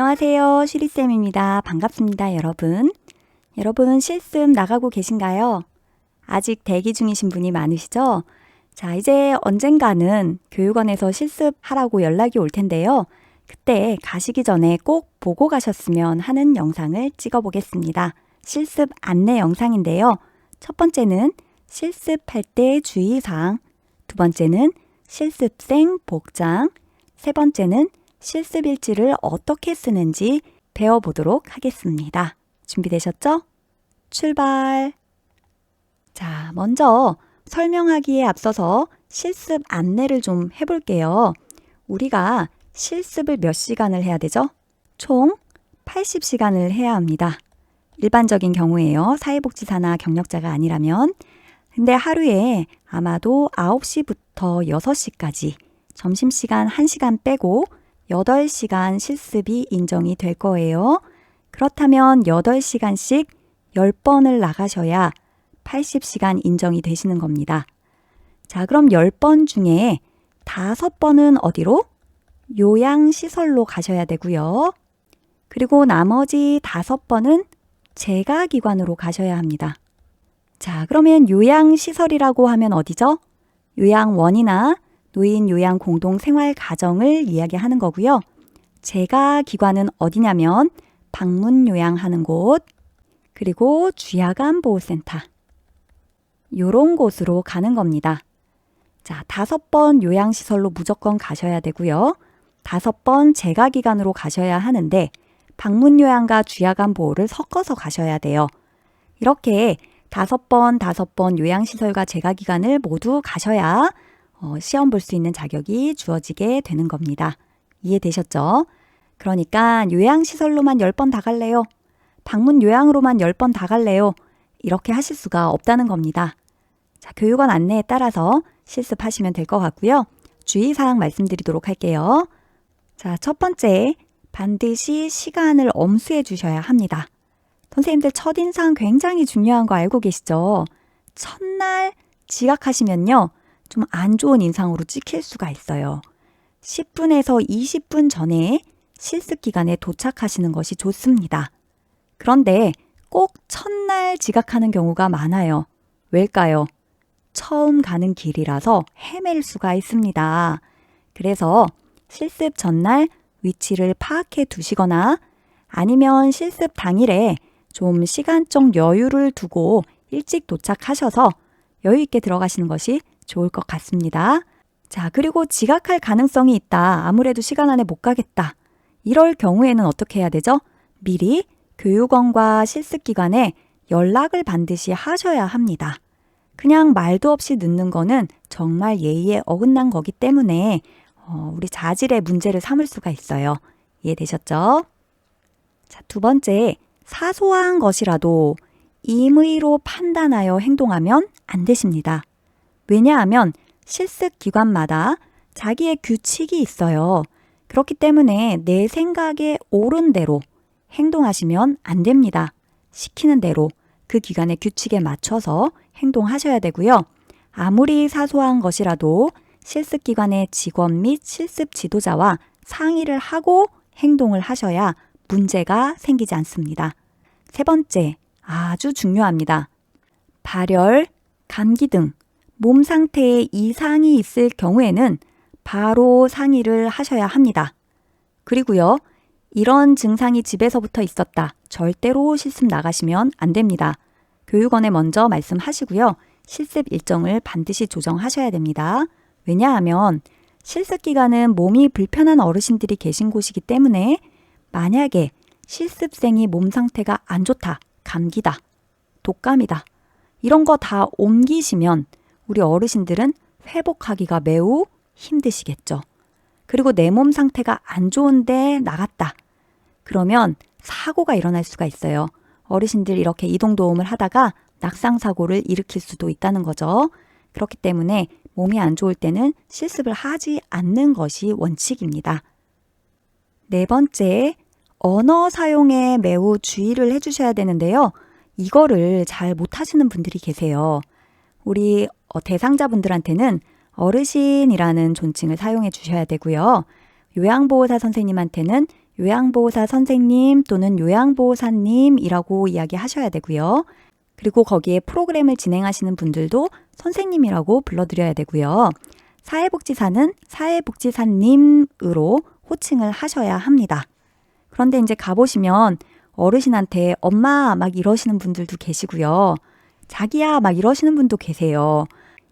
안녕하세요. 쉬리쌤입니다. 반갑습니다, 여러분. 여러분, 실습 나가고 계신가요? 아직 대기 중이신 분이 많으시죠? 자, 이제 언젠가는 교육원에서 실습하라고 연락이 올 텐데요. 그때 가시기 전에 꼭 보고 가셨으면 하는 영상을 찍어 보겠습니다. 실습 안내 영상인데요. 첫 번째는 실습할 때 주의사항, 두 번째는 실습생 복장, 세 번째는 실습 일지를 어떻게 쓰는지 배워보도록 하겠습니다. 준비되셨죠? 출발! 자, 먼저 설명하기에 앞서서 실습 안내를 좀 해볼게요. 우리가 실습을 몇 시간을 해야 되죠? 총 80시간을 해야 합니다. 일반적인 경우에요. 사회복지사나 경력자가 아니라면. 근데 하루에 아마도 9시부터 6시까지 점심시간 1시간 빼고 8시간 실습이 인정이 될 거예요. 그렇다면 8시간씩 10번을 나가셔야 80시간 인정이 되시는 겁니다. 자, 그럼 10번 중에 5번은 어디로? 요양시설로 가셔야 되고요. 그리고 나머지 5번은 재가기관으로 가셔야 합니다. 자, 그러면 요양시설이라고 하면 어디죠? 요양원이나 노인 요양 공동 생활 가정을 이야기하는 거고요. 제가 기관은 어디냐면 방문 요양하는 곳, 그리고 주야간 보호센터. 요런 곳으로 가는 겁니다. 자, 다섯 번 요양시설로 무조건 가셔야 되고요. 다섯 번 재가기관으로 가셔야 하는데 방문 요양과 주야간 보호를 섞어서 가셔야 돼요. 이렇게 다섯 번, 다섯 번 요양시설과 재가기관을 모두 가셔야 어, 시험 볼 수 있는 자격이 주어지게 되는 겁니다. 이해되셨죠? 그러니까 요양시설로만 10번 다 갈래요. 방문 요양으로만 10번 다 갈래요. 이렇게 하실 수가 없다는 겁니다. 자, 교육원 안내에 따라서 실습하시면 될 것 같고요. 주의사항 말씀드리도록 할게요. 자, 첫 번째, 반드시 시간을 엄수해 주셔야 합니다. 선생님들 첫인상 굉장히 중요한 거 알고 계시죠? 첫날 지각하시면요. 좀 안 좋은 인상으로 찍힐 수가 있어요. 10분에서 20분 전에 실습 기간에 도착하시는 것이 좋습니다. 그런데 꼭 첫날 지각하는 경우가 많아요. 왜일까요? 처음 가는 길이라서 헤맬 수가 있습니다. 그래서 실습 전날 위치를 파악해 두시거나 아니면 실습 당일에 좀 시간적 여유를 두고 일찍 도착하셔서 여유 있게 들어가시는 것이 좋을 것 같습니다. 자, 그리고 지각할 가능성이 있다. 아무래도 시간 안에 못 가겠다. 이럴 경우에는 어떻게 해야 되죠? 미리 교육원과 실습기관에 연락을 반드시 하셔야 합니다. 그냥 말도 없이 늦는 거는 정말 예의에 어긋난 거기 때문에 어, 우리 자질의 문제를 삼을 수가 있어요. 이해되셨죠? 자, 두 번째, 사소한 것이라도 임의로 판단하여 행동하면 안 되십니다. 왜냐하면 실습 기관마다 자기의 규칙이 있어요. 그렇기 때문에 내 생각에 옳은 대로 행동하시면 안 됩니다. 시키는 대로 그 기관의 규칙에 맞춰서 행동하셔야 되고요. 아무리 사소한 것이라도 실습 기관의 직원 및 실습 지도자와 상의를 하고 행동을 하셔야 문제가 생기지 않습니다. 세 번째, 아주 중요합니다. 발열, 감기 등 몸 상태에 이상이 있을 경우에는 바로 상의를 하셔야 합니다. 그리고요, 이런 증상이 집에서부터 있었다. 절대로 실습 나가시면 안 됩니다. 교육원에 먼저 말씀하시고요. 실습 일정을 반드시 조정하셔야 됩니다. 왜냐하면 실습 기간은 몸이 불편한 어르신들이 계신 곳이기 때문에 만약에 실습생이 몸 상태가 안 좋다, 감기다, 독감이다, 이런 거 다 옮기시면 우리 어르신들은 회복하기가 매우 힘드시겠죠. 그리고 내 몸 상태가 안 좋은데 나갔다. 그러면 사고가 일어날 수가 있어요. 어르신들 이렇게 이동 도움을 하다가 낙상 사고를 일으킬 수도 있다는 거죠. 그렇기 때문에 몸이 안 좋을 때는 실습을 하지 않는 것이 원칙입니다. 네 번째, 언어 사용에 매우 주의를 해주셔야 되는데요. 이거를 잘 못하시는 분들이 계세요. 우리 어, 대상자분들한테는 어르신이라는 존칭을 사용해 주셔야 되고요. 요양보호사 선생님한테는 요양보호사 선생님 또는 요양보호사님이라고 이야기하셔야 되고요. 그리고 거기에 프로그램을 진행하시는 분들도 선생님이라고 불러드려야 되고요. 사회복지사는 사회복지사님으로 호칭을 하셔야 합니다. 그런데 이제 가보시면 어르신한테 엄마 막 이러시는 분들도 계시고요. 자기야 막 이러시는 분도 계세요.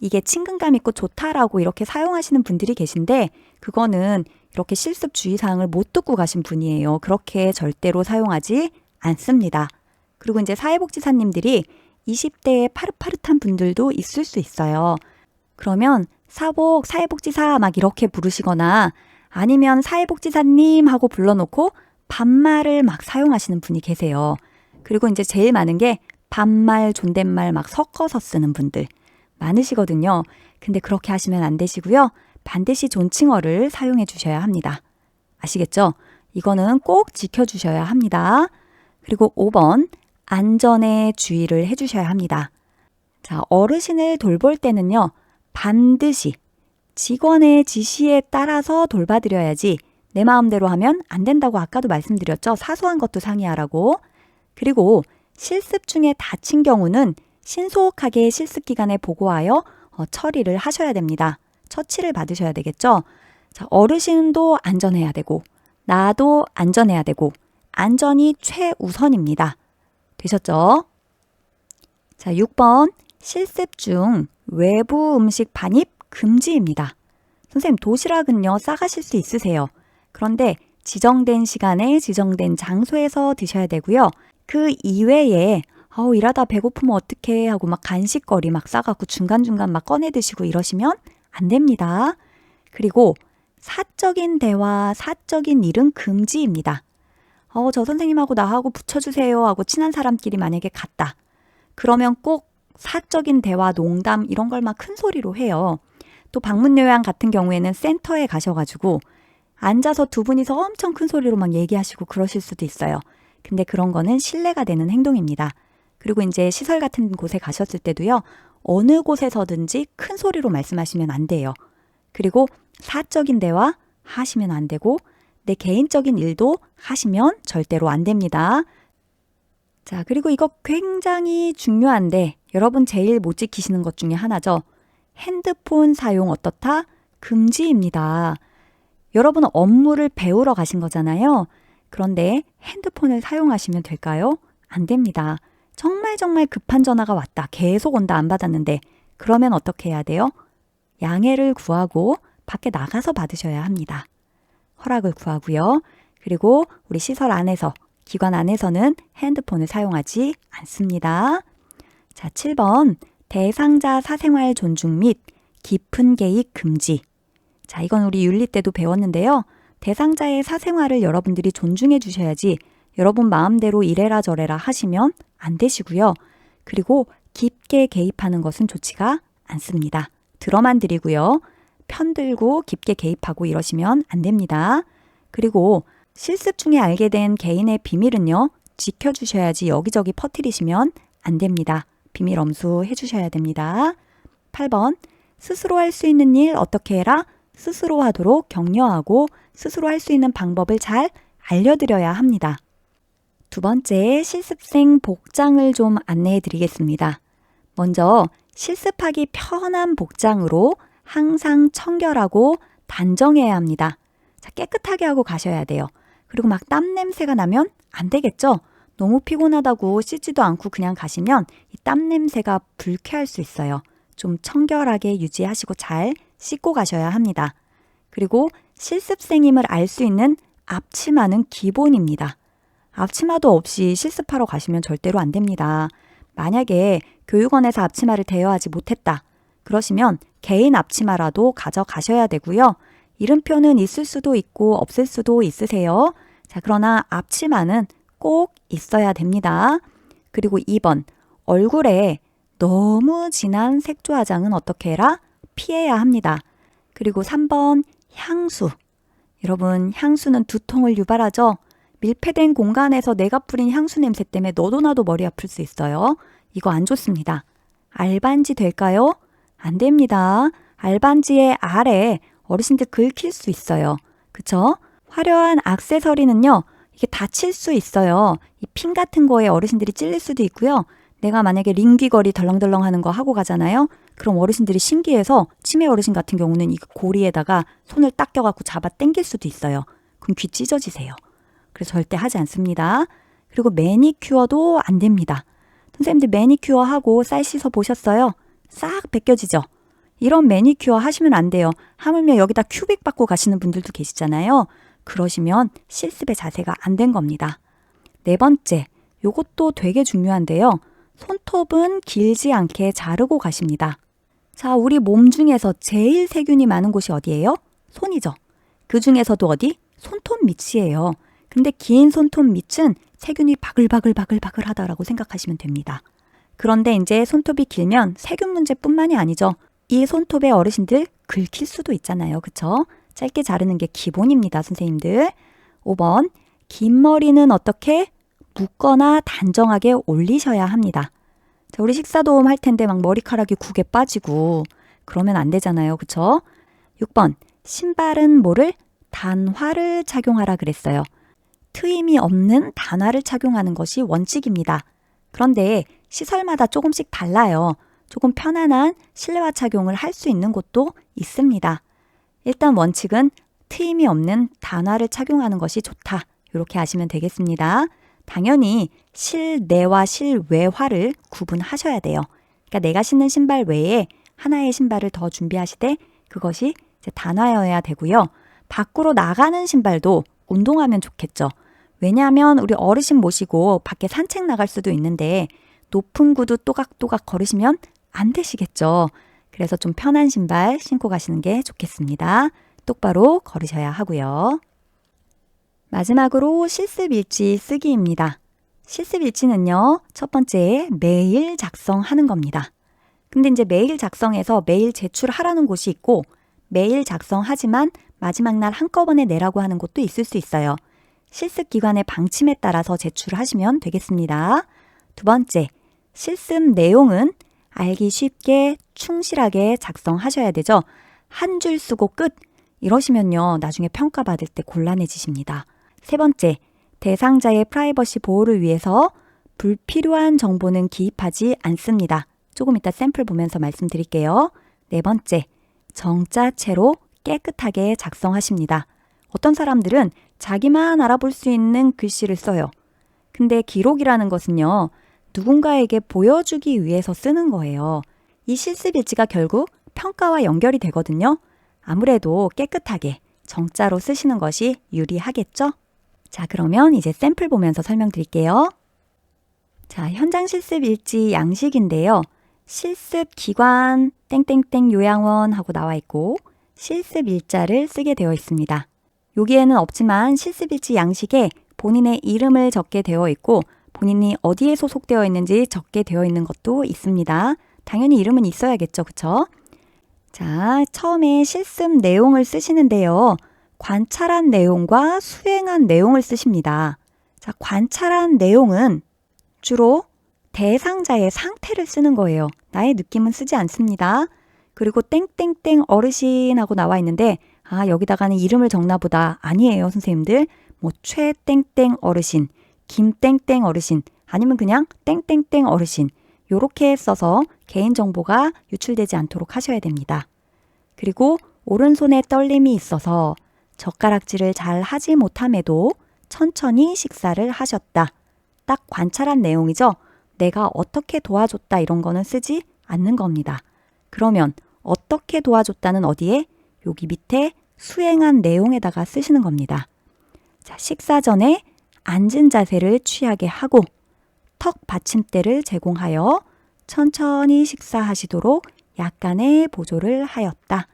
이게 친근감 있고 좋다라고 이렇게 사용하시는 분들이 계신데 그거는 이렇게 실습 주의사항을 못 듣고 가신 분이에요. 그렇게 절대로 사용하지 않습니다. 그리고 이제 사회복지사님들이 20대에 파릇파릇한 분들도 있을 수 있어요. 그러면 사복, 사회복지사 막 이렇게 부르시거나 아니면 사회복지사님 하고 불러놓고 반말을 막 사용하시는 분이 계세요. 그리고 이제 제일 많은 게 반말, 존댓말 막 섞어서 쓰는 분들 많으시거든요. 근데 그렇게 하시면 안 되시고요. 반드시 존칭어를 사용해 주셔야 합니다. 아시겠죠? 이거는 꼭 지켜주셔야 합니다. 그리고 5번, 안전에 주의를 해 주셔야 합니다. 자, 어르신을 돌볼 때는요, 반드시 직원의 지시에 따라서 돌봐드려야지 내 마음대로 하면 안 된다고 아까도 말씀드렸죠. 사소한 것도 상의하라고. 그리고 실습 중에 다친 경우는 신속하게 실습 기간에 보고하여 어, 처리를 하셔야 됩니다. 처치를 받으셔야 되겠죠. 자, 어르신도 안전해야 되고, 나도 안전해야 되고, 안전이 최우선입니다. 되셨죠? 자, 6번. 실습 중 외부 음식 반입 금지입니다. 선생님, 도시락은요, 싸가실 수 있으세요. 그런데 지정된 시간에 지정된 장소에서 드셔야 되고요. 그 이외에 아우 일하다 배고프면 어떡해 하고 막 간식거리 막 싸갖고 중간중간 막 꺼내 드시고 이러시면 안 됩니다. 그리고 사적인 대화, 사적인 일은 금지입니다. 어, 저 선생님하고 나하고 붙여주세요 하고 친한 사람끼리 만약에 갔다. 그러면 꼭 사적인 대화, 농담 이런 걸 막 큰 소리로 해요. 또 방문 요양 같은 경우에는 센터에 가셔가지고 앉아서 두 분이서 엄청 큰 소리로 막 얘기하시고 그러실 수도 있어요. 근데 그런 거는 신뢰가 되는 행동입니다. 그리고 이제 시설 같은 곳에 가셨을 때도요, 어느 곳에서든지 큰 소리로 말씀하시면 안 돼요. 그리고 사적인 대화 하시면 안 되고, 내 개인적인 일도 하시면 절대로 안 됩니다. 자, 그리고 이거 굉장히 중요한데, 여러분 제일 못 지키시는 것 중에 하나죠. 핸드폰 사용 어떻다? 금지입니다. 여러분은 업무를 배우러 가신 거잖아요. 그런데 핸드폰을 사용하시면 될까요? 안 됩니다. 정말 정말 급한 전화가 왔다. 계속 온다. 안 받았는데. 그러면 어떻게 해야 돼요? 양해를 구하고 밖에 나가서 받으셔야 합니다. 허락을 구하고요. 그리고 우리 시설 안에서, 기관 안에서는 핸드폰을 사용하지 않습니다. 자, 7번. 대상자 사생활 존중 및 깊은 개입 금지. 자, 이건 우리 윤리 때도 배웠는데요. 대상자의 사생활을 여러분들이 존중해 주셔야지 여러분 마음대로 이래라 저래라 하시면 안 되시고요. 그리고 깊게 개입하는 것은 좋지가 않습니다. 들어만 드리고요. 편들고 깊게 개입하고 이러시면 안 됩니다. 그리고 실습 중에 알게 된 개인의 비밀은요. 지켜주셔야지 여기저기 퍼뜨리시면 안 됩니다. 비밀 엄수 해주셔야 됩니다. 8번 스스로 할 수 있는 일 어떻게 해라? 스스로 하도록 격려하고 스스로 할 수 있는 방법을 잘 알려드려야 합니다. 두 번째, 실습생 복장을 좀 안내해 드리겠습니다. 먼저, 실습하기 편한 복장으로 항상 청결하고 단정해야 합니다. 자, 깨끗하게 하고 가셔야 돼요. 그리고 막 땀 냄새가 나면 안 되겠죠? 너무 피곤하다고 씻지도 않고 그냥 가시면 이 땀 냄새가 불쾌할 수 있어요. 좀 청결하게 유지하시고 잘 씻고 가셔야 합니다. 그리고 실습생임을 알 수 있는 앞치마는 기본입니다. 앞치마도 없이 실습하러 가시면 절대로 안 됩니다. 만약에 교육원에서 앞치마를 대여하지 못했다. 그러시면 개인 앞치마라도 가져가셔야 되고요. 이름표는 있을 수도 있고 없을 수도 있으세요. 자, 그러나 앞치마는 꼭 있어야 됩니다. 그리고 2번, 얼굴에 너무 진한 색조 화장은 어떻게 해라? 피해야 합니다. 그리고 3번 향수. 여러분, 향수는 두통을 유발하죠? 밀폐된 공간에서 내가 뿌린 향수 냄새 때문에 너도 나도 머리 아플 수 있어요. 이거 안 좋습니다. 알반지 될까요? 안 됩니다. 알반지의 아래 어르신들 긁힐 수 있어요. 그쵸? 화려한 악세서리는요, 이게 다칠 수 있어요. 이 핀 같은 거에 어르신들이 찔릴 수도 있고요. 내가 만약에 링 귀걸이 덜렁덜렁 하는 거 하고 가잖아요. 그럼 어르신들이 신기해서 치매 어르신 같은 경우는 이 고리에다가 손을 딱 껴갖고 잡아 당길 수도 있어요. 그럼 귀 찢어지세요. 그래서 절대 하지 않습니다. 그리고 매니큐어도 안 됩니다. 선생님들 매니큐어 하고 쌀 씻어 보셨어요? 싹 벗겨지죠? 이런 매니큐어 하시면 안 돼요. 하물며 여기다 큐빅 받고 가시는 분들도 계시잖아요. 그러시면 실습의 자세가 안 된 겁니다. 네 번째, 요것도 되게 중요한데요. 손톱은 길지 않게 자르고 가십니다. 자, 우리 몸 중에서 제일 세균이 많은 곳이 어디예요? 손이죠. 그 중에서도 어디? 손톱 밑이에요. 근데 긴 손톱 밑은 세균이 바글바글바글바글 하다라고 생각하시면 됩니다. 그런데 이제 손톱이 길면 세균 문제뿐만이 아니죠. 이 손톱의 어르신들 긁힐 수도 있잖아요. 그쵸? 짧게 자르는 게 기본입니다, 선생님들. 5번. 긴 머리는 어떻게? 묶거나 단정하게 올리셔야 합니다. 자, 우리 식사 도움 할 텐데 막 머리카락이 국에 빠지고 그러면 안 되잖아요. 그쵸? 6번. 신발은 뭐를? 단화를 착용하라 그랬어요. 트임이 없는 단화를 착용하는 것이 원칙입니다. 그런데 시설마다 조금씩 달라요. 조금 편안한 실내화 착용을 할 수 있는 곳도 있습니다. 일단 원칙은 트임이 없는 단화를 착용하는 것이 좋다. 이렇게 하시면 되겠습니다. 당연히 실내와 실외화를 구분하셔야 돼요. 그러니까 내가 신는 신발 외에 하나의 신발을 더 준비하시되 그것이 단화여야 되고요. 밖으로 나가는 신발도 운동하면 좋겠죠. 왜냐하면 우리 어르신 모시고 밖에 산책 나갈 수도 있는데 높은 구두 또각또각 걸으시면 안 되시겠죠. 그래서 좀 편한 신발 신고 가시는 게 좋겠습니다. 똑바로 걸으셔야 하고요. 마지막으로 실습 일지 쓰기입니다. 실습 일지는요, 첫 번째, 매일 작성하는 겁니다. 근데 이제 매일 작성해서 매일 제출하라는 곳이 있고, 매일 작성하지만 마지막 날 한꺼번에 내라고 하는 곳도 있을 수 있어요. 실습 기관의 방침에 따라서 제출하시면 되겠습니다. 두 번째, 실습 내용은 알기 쉽게 충실하게 작성하셔야 되죠. 한 줄 쓰고 끝. 이러시면요, 나중에 평가받을 때 곤란해지십니다. 세 번째, 대상자의 프라이버시 보호를 위해서 불필요한 정보는 기입하지 않습니다. 조금 이따 샘플 보면서 말씀드릴게요. 네 번째, 정자체로 깨끗하게 작성하십니다. 어떤 사람들은 자기만 알아볼 수 있는 글씨를 써요. 근데 기록이라는 것은요, 누군가에게 보여주기 위해서 쓰는 거예요. 이 실습 일지가 결국 평가와 연결이 되거든요. 아무래도 깨끗하게 정자로 쓰시는 것이 유리하겠죠? 자, 그러면 이제 샘플 보면서 설명드릴게요. 자, 현장 실습 일지 양식인데요. 실습 기관 땡땡땡 요양원 하고 나와 있고 실습 일자를 쓰게 되어 있습니다. 여기에는 없지만 실습 일지 양식에 본인의 이름을 적게 되어 있고 본인이 어디에 소속되어 있는지 적게 되어 있는 것도 있습니다. 당연히 이름은 있어야겠죠. 그쵸? 자, 처음에 실습 내용을 쓰시는데요. 관찰한 내용과 수행한 내용을 쓰십니다. 자, 관찰한 내용은 주로 대상자의 상태를 쓰는 거예요. 나의 느낌은 쓰지 않습니다. 그리고 땡땡땡 어르신하고 나와 있는데 아, 여기다가는 이름을 적나 보다. 아니에요, 선생님들. 뭐 최땡땡 어르신, 김땡땡 어르신, 아니면 그냥 땡땡땡 어르신. 요렇게 써서 개인 정보가 유출되지 않도록 하셔야 됩니다. 그리고 오른손에 떨림이 있어서 젓가락질을 잘 하지 못함에도 천천히 식사를 하셨다. 딱 관찰한 내용이죠. 내가 어떻게 도와줬다 이런 거는 쓰지 않는 겁니다. 그러면 어떻게 도와줬다는 어디에? 여기 밑에 수행한 내용에다가 쓰시는 겁니다. 자, 식사 전에 앉은 자세를 취하게 하고 턱 받침대를 제공하여 천천히 식사하시도록 약간의 보조를 하였다.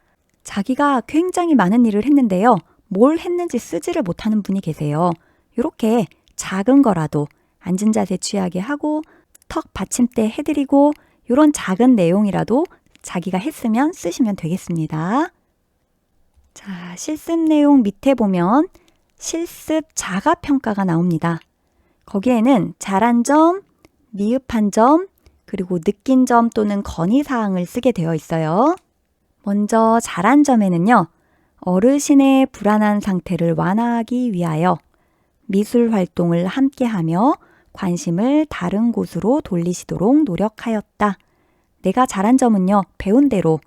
자기가 굉장히 많은 일을 했는데요. 뭘 했는지 쓰지를 못하는 분이 계세요. 이렇게 작은 거라도 앉은 자세 취하게 하고 턱 받침대 해드리고 이런 작은 내용이라도 자기가 했으면 쓰시면 되겠습니다. 자, 실습 내용 밑에 보면 실습 자가 평가가 나옵니다. 거기에는 잘한 점, 미흡한 점, 그리고 느낀 점 또는 건의 사항을 쓰게 되어 있어요. 먼저 잘한 점에는요. 어르신의 불안한 상태를 완화하기 위하여 미술 활동을 함께하며 관심을 다른 곳으로 돌리시도록 노력하였다. 내가 잘한 점은요, 배운 대로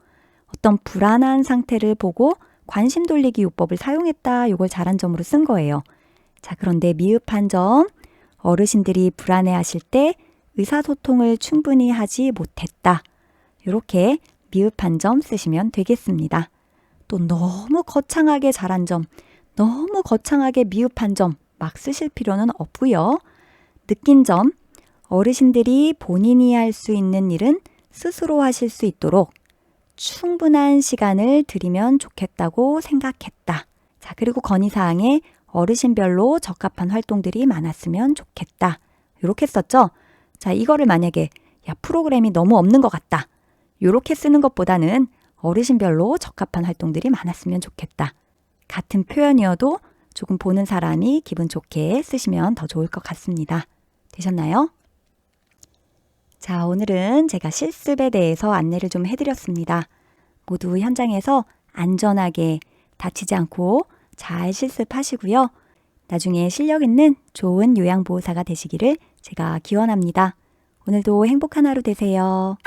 어떤 불안한 상태를 보고 관심 돌리기 요법을 사용했다. 요걸 잘한 점으로 쓴 거예요. 자, 그런데 미흡한 점, 어르신들이 불안해 하실 때 의사소통을 충분히 하지 못했다. 이렇게 미흡한 점 쓰시면 되겠습니다. 또 너무 거창하게 잘한 점, 너무 거창하게 미흡한 점 막 쓰실 필요는 없고요. 느낀 점, 어르신들이 본인이 할 수 있는 일은 스스로 하실 수 있도록 충분한 시간을 드리면 좋겠다고 생각했다. 자, 그리고 건의사항에 어르신별로 적합한 활동들이 많았으면 좋겠다. 이렇게 썼죠? 자, 이거를 만약에 야, 프로그램이 너무 없는 것 같다. 이렇게 쓰는 것보다는 어르신별로 적합한 활동들이 많았으면 좋겠다. 같은 표현이어도 조금 보는 사람이 기분 좋게 쓰시면 더 좋을 것 같습니다. 되셨나요? 자, 오늘은 제가 실습에 대해서 안내를 좀 해드렸습니다. 모두 현장에서 안전하게 다치지 않고 잘 실습하시고요. 나중에 실력 있는 좋은 요양보호사가 되시기를 제가 기원합니다. 오늘도 행복한 하루 되세요.